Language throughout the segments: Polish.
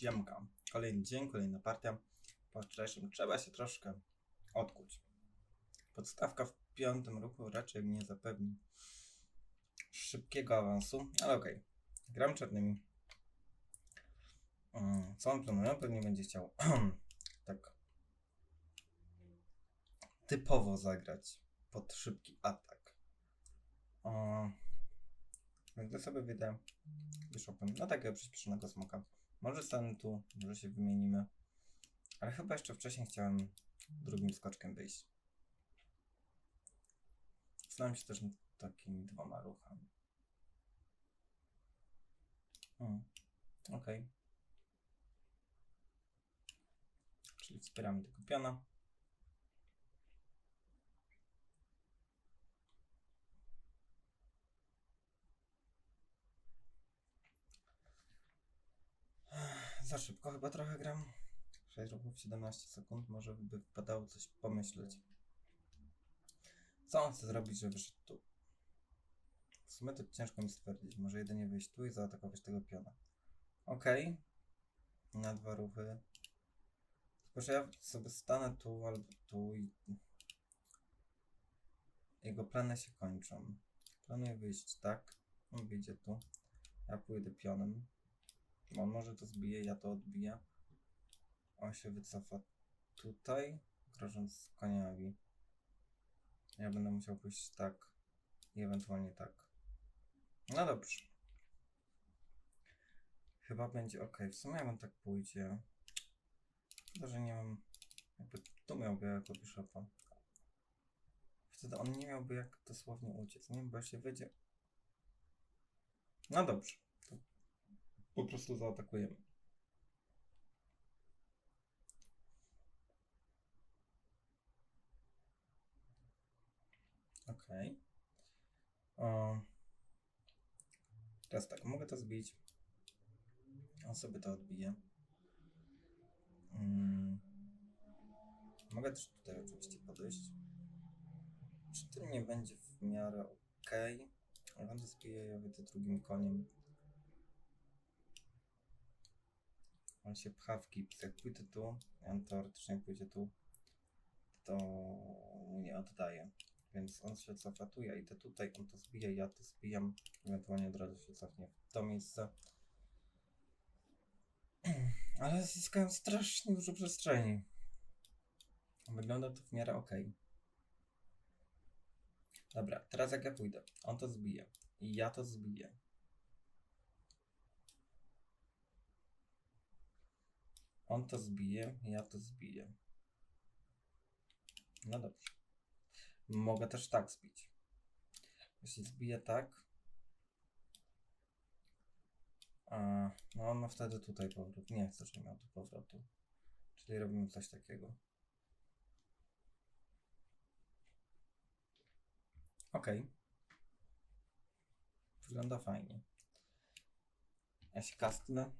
Siemka. Kolejny dzień, kolejna partia. Po wczorajszym trzeba się troszkę odkuć. Podstawka w piątym ruchu raczej nie zapewni szybkiego awansu, ale okej. Gram czarnymi. Mm, Co on planuje? Pewnie będzie chciał tak typowo zagrać pod szybki atak. Ja sobie wyjdę Bishopem na takiego przyspieszonego smoka. Może stanę tu, może się wymienimy. Ale chyba jeszcze wcześniej chciałem drugim skoczkiem wyjść. Znam się też takimi dwoma ruchami. Hmm. Okej. Czyli wspieramy tego piona. Za szybko chyba trochę gram. 6 ruchów 17 sekund, może by wypadało coś pomyśleć. Co on chce zrobić, żeby wyszedł tu? W sumie to ciężko mi stwierdzić. Może jedynie wyjść tu i zaatakować tego piona. Okej. Na dwa ruchy. Tylko, że ja sobie stanę tu albo tu i... Jego plany się kończą. Planuję wyjść tak. On wyjdzie tu. Ja pójdę pionem. On może to zbije, ja to odbiję. On się wycofa tutaj, grożąc koniowi. Ja będę musiał pójść tak i ewentualnie tak. No dobrze. Chyba będzie ok. W sumie on tak pójdzie. Szkoda, że nie mam. Jakby tu miałby jako bishopa. Wtedy on nie miałby jak dosłownie uciec. Nie bo jeśli wyjdzie. No dobrze. Po prostu zaatakujemy. Okej. O. Teraz tak, mogę to zbić. On sobie to odbije. Mm. Mogę też tutaj oczywiście podejść. Czy to nie będzie w miarę ok? Jak on zbije, ja wyjdę drugim koniem. On się pcha w kips. Jak pójdę tu, on teoretycznie pójdzie tu, to mu nie oddaje. Więc on się cofa tu, ja idę tutaj, on to zbije, ja to zbijam. Ewentualnie od razu się cofnie w to miejsce. Ale zyskałem strasznie dużo przestrzeni. Wygląda to w miarę ok. Dobra, teraz jak ja pójdę, on to zbije i ja to zbiję. On to zbije, ja to zbiję. No dobrze. Mogę też tak zbić. Jeśli zbiję tak. A, no ma wtedy tutaj powrót. Nie chcę, żeby miał tu powrotu. Czyli robimy coś takiego. Ok. Wygląda fajnie. Ja się kastnę.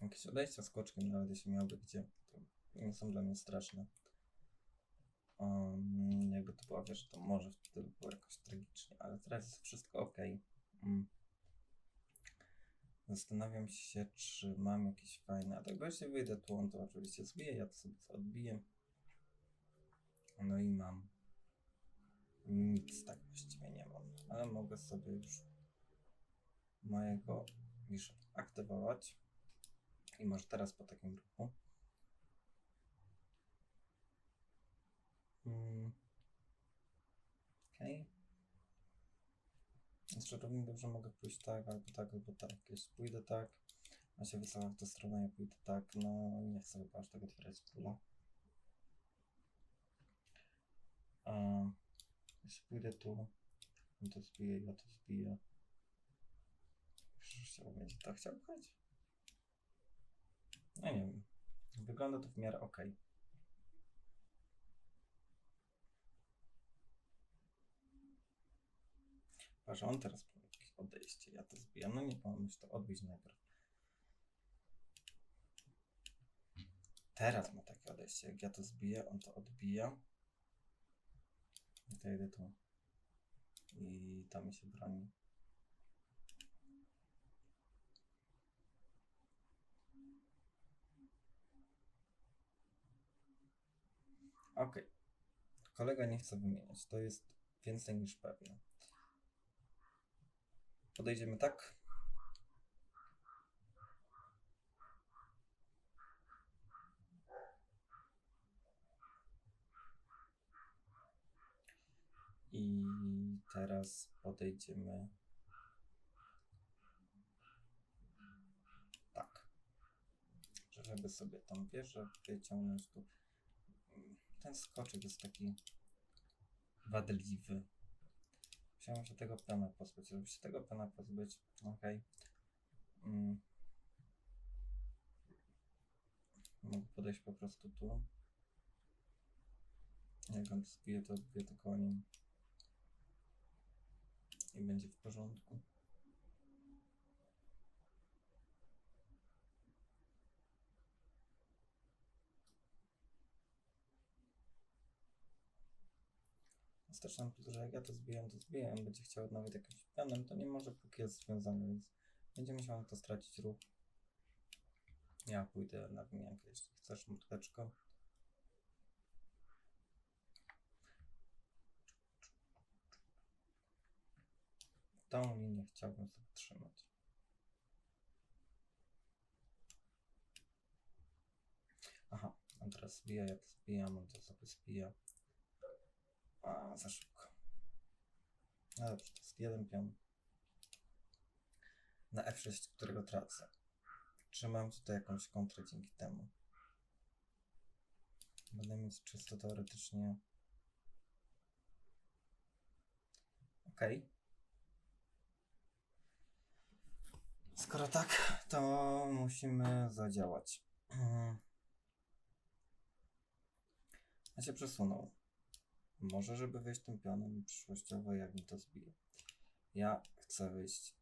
Jakieś odejścia skoczkiem, nawet jeśli miałby gdzie, to nie są dla mnie straszne. Um, jakby to była wiesz, to może wtedy by było jakoś tragicznie, ale teraz jest wszystko ok. Mm. Zastanawiam się, czy mam jakieś fajne atak, bo jeśli wyjdę tu, on to oczywiście zbije, ja to sobie to odbiję. No i mam. Nic tak właściwie nie mam, ale mogę sobie już mojego bishop aktywować. I może teraz po takim ruchu. Mm. Okej. Okay. równie dobrze mogę pójść tak, albo tak, albo tak. Jeśli pójdę tak, a się wycofa w tę stronę, ja pójdę tak, no nie chcę chyba aż tak otwierać pula. A jeśli pójdę tu, on to zbije, ja to zbiję. Chciał będzie tak chciał chodź? No nie wiem. Wygląda to w miarę ok. Patrz, on teraz jakieś odejście. Ja to zbijam. No nie pomyśl to odbić najpierw. teraz ma takie odejście. Jak ja to zbiję, on to odbija. I to jedę tu. I tam mi się broni. Ok. Kolega nie chce wymieniać. To jest więcej niż pewne. Podejdziemy tak. I teraz podejdziemy tak. Żeby sobie tą wieżę wyciągnąć tu. Ten skoczek jest taki wadliwy. Chciałem się tego piona pozbyć. Żeby się tego piona pozbyć, okej. Mm. Mogę podejść po prostu tu. Jak on zbije, to odbije to koniem. I będzie w porządku. Plus, że jak ja to zbijam, to zbijam. Będzie chciał nawet jakimś pionem, to nie może póki jest związany, więc będzie musiał to stracić ruch. Ja pójdę na wymiankę, jeśli chcesz, muteczko. Tą linię chciałbym sobie trzymać. Aha, on teraz zbija, ja to zbijam, on to sobie zbija. A, za szybko. No dobrze, to jest jeden pion. Na F6, którego tracę. Czy mam tutaj jakąś kontrę dzięki temu? Będę mieć czysto teoretycznie. Okej. Skoro tak, to musimy zadziałać. Ja się przesunął. Może, żeby wyjść tym pionem przyszłościowo, jak mi to zbije. Ja chcę wyjść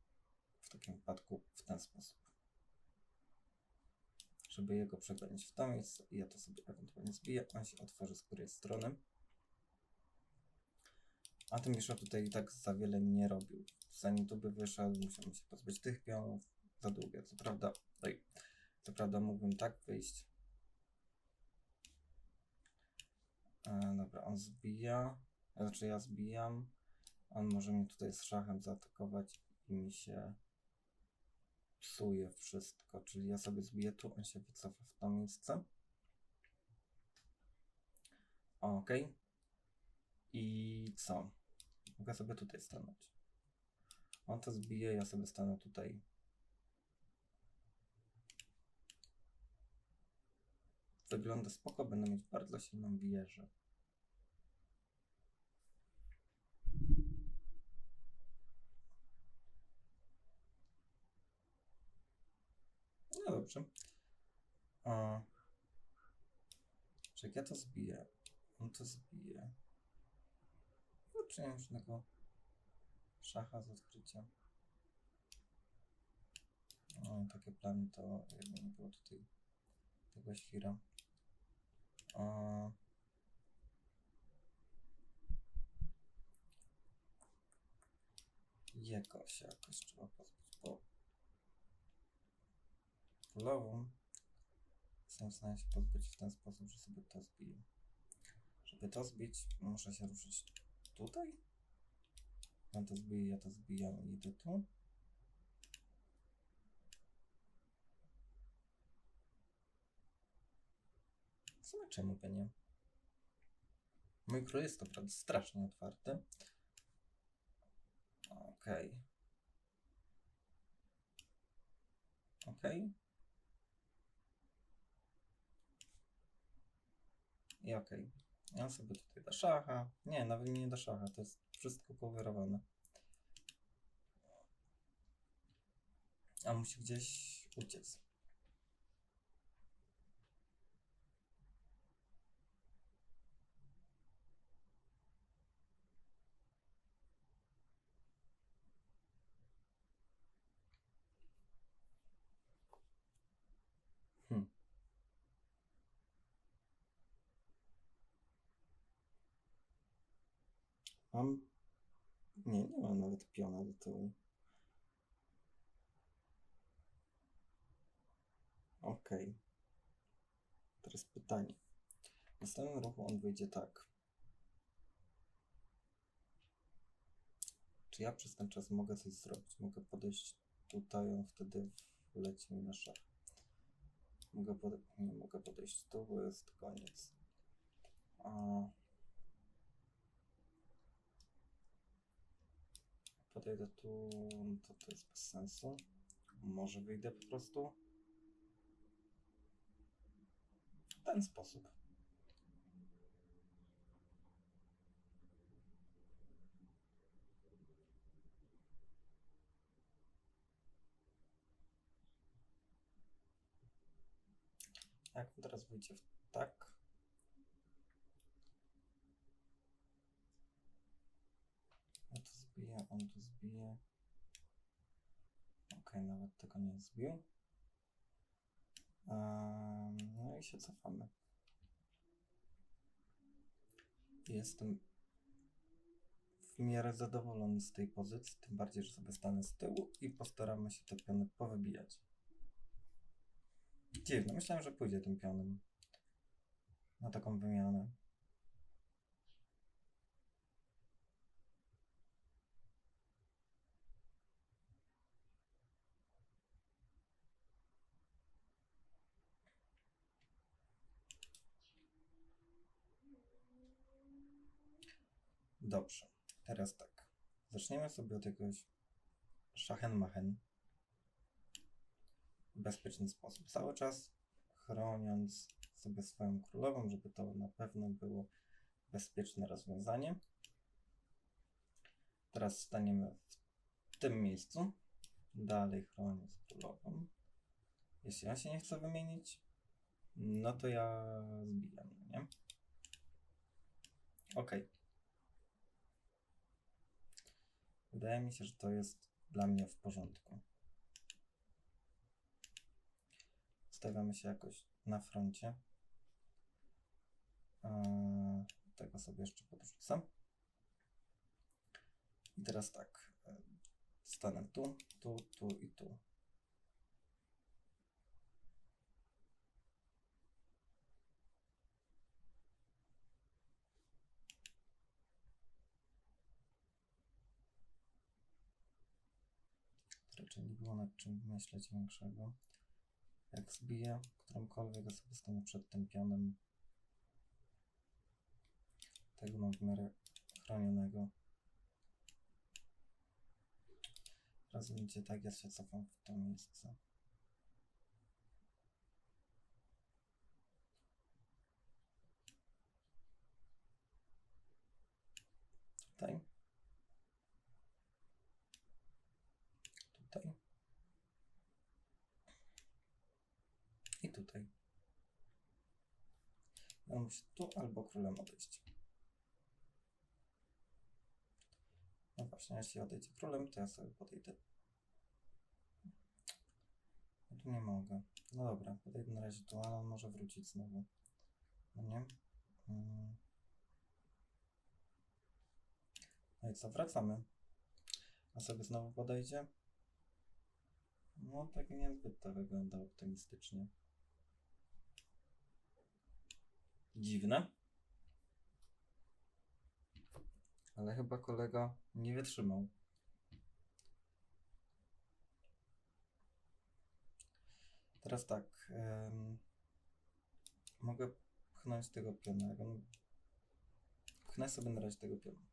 w takim wypadku w ten sposób. Żeby jego przegonić w to miejsce i ja to sobie ewentualnie zbiję. On się otworzy z której strony. A tym jeszcze tutaj i tak za wiele nie robił. Zanim tu by wyszedł, musiałbym się pozbyć tych pionów. Za długie, co prawda. Oj, co prawda mógłbym tak wyjść. E, dobra, on zbija. Znaczy ja zbijam. On może mnie tutaj z szachem zaatakować i mi się psuje wszystko. Czyli ja sobie zbiję tu, on się wycofa w to miejsce. Ok. I co? Mogę sobie tutaj stanąć. On to zbije, ja sobie stanę tutaj. Wygląda spoko, będę mieć bardzo silną wieżę. No dobrze. A, czy jak ja to zbiję? On to zbije. Kurczę, nie mam żadnego szacha z odkrycia. No, takie plany to jakby nie było tutaj tego świra. A... Się jakoś trzeba pozbyć, bo królową jestem w stanie się pozbyć w ten sposób, że sobie to zbiję. Żeby to zbić, muszę się ruszyć tutaj. On to zbije, ja to zbijam i idę tu. Sumie czemu by nie? Mój król jest naprawdę strasznie otwarty. Okej. Okej. I okej. Ja sobie tutaj do szacha. Nie, nawet nie do szacha, to jest wszystko powyrowane. A musi gdzieś uciec. Hmm. Mam... Nie, nie mam nawet piona do tyłu. Okej. Teraz pytanie. W następnym ruchu on wyjdzie tak. Czy ja przez ten czas mogę coś zrobić? Mogę podejść tutaj, on wtedy wleci mi na szach. Mogę pode... Nie mogę podejść tu, bo jest koniec. A... Podejdę tu, to to jest bez sensu. Może wyjdę po prostu w ten sposób. Jak teraz wyjdzie w tak? Ja to zbiję, on tu zbije. Ok, nawet tego nie zbił. Ehm, no i się cofamy. Jestem w miarę zadowolony z tej pozycji, tym bardziej, że sobie stanę z tyłu i postaramy się te piony powybijać. Dziwne, myślałem, że pójdzie tym pionem na taką wymianę. Dobrze, teraz tak. Zaczniemy sobie od jakiegoś szachenmachen. W bezpieczny sposób. Cały czas chroniąc sobie swoją królową, żeby to na pewno było bezpieczne rozwiązanie. Teraz staniemy w tym miejscu. Dalej chroniąc królową. Jeśli on się nie chce wymienić, no to ja zbijam, no nie? Okej. Wydaje mi się, że to jest dla mnie w porządku. Stawiamy się jakoś na froncie. Eee, tego sobie jeszcze podrzucę. I teraz tak. e, Stanę tu, tu, tu i tu. Raczej nie było nad czym myśleć większego. Jak zbiję którąkolwiek, sobie stanę przed tym pionem. Tego mam w miarę chronionego. Będzie tak, ja się cofam w to miejsce. Tutaj. I tutaj. On musi tu albo królem odejść. No właśnie, jeśli odejdzie królem, to ja sobie podejdę. Ja tu nie mogę. No dobra, podejdę na razie tu, ale on może wrócić znowu. No nie? Mm. No i co, wracamy. A sobie znowu podejdzie? No, tak niezbyt to wygląda optymistycznie. Dziwne. Ale chyba kolega nie wytrzymał. Teraz tak. em, mogę pchnąć tego piona. Pchnę sobie na razie tego piona.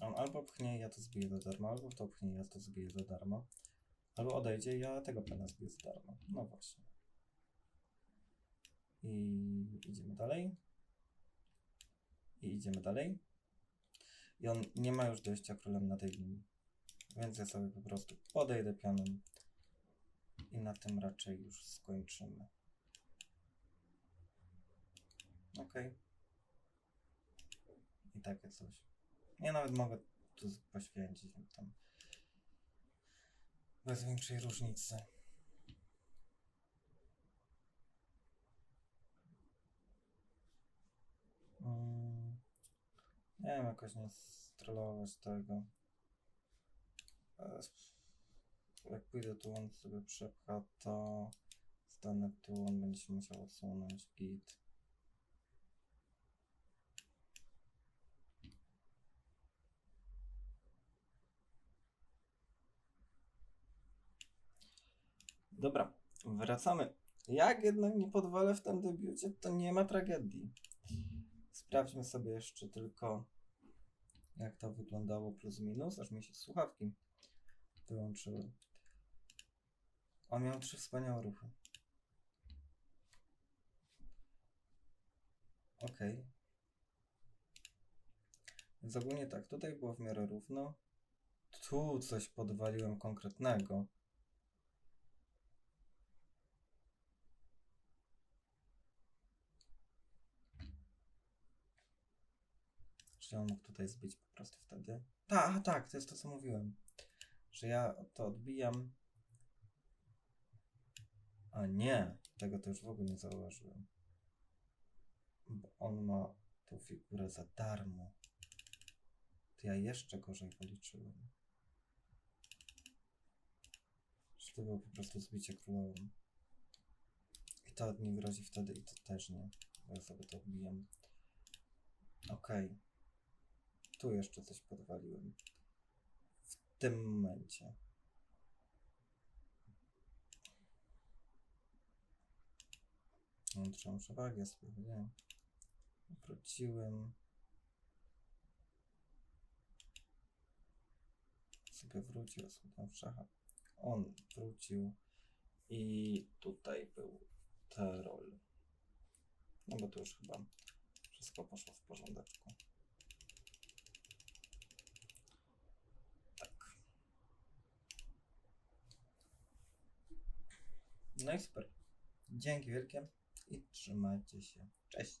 On albo pchnie, ja to zbiję za darmo, albo to pchnie, ja to zbiję za darmo. Albo odejdzie, ja tego piona zbiję za darmo. No właśnie. I idziemy dalej. I idziemy dalej. I on nie ma już dojścia królem na tej linii. Więc ja sobie po prostu podejdę pionem. I na tym raczej już skończymy. Ok. I takie coś. Ja nawet mogę tu poświęcić tam bez większej różnicy. Mm. Nie wiem, jakoś nie strollować tego. Jak pójdę tu, on sobie przepcha, to stanę tu, on będzie się musiał odsunąć, git. Dobra, wracamy. Jak jednak nie podwalę w tym debiucie, to nie ma tragedii. Sprawdźmy sobie jeszcze tylko, jak to wyglądało plus minus, aż mi się słuchawki wyłączyły. On miał trzy wspaniałe ruchy. Ok. Więc ogólnie tak, tutaj było w miarę równo. Tu coś podwaliłem konkretnego. On mógł tutaj zbić po prostu wtedy? Tak, tak, to jest to co mówiłem. Że ja to odbijam. A nie, tego to już w ogóle nie zauważyłem. Bo on ma tą figurę za darmo. To ja jeszcze gorzej policzyłem. Że to było po prostu zbicie królową. I to mi grozi wtedy i to też nie. Bo ja sobie to odbijam. Okej. Tu jeszcze coś podwaliłem. W tym momencie. Mam trzymam przewagę. Wróciłem. Sobie wrócił, słucham szacha. On wrócił. I tutaj był Terol. No bo to już chyba wszystko poszło w porządeczku. No i super. Dzięki wielkie i trzymajcie się. Cześć.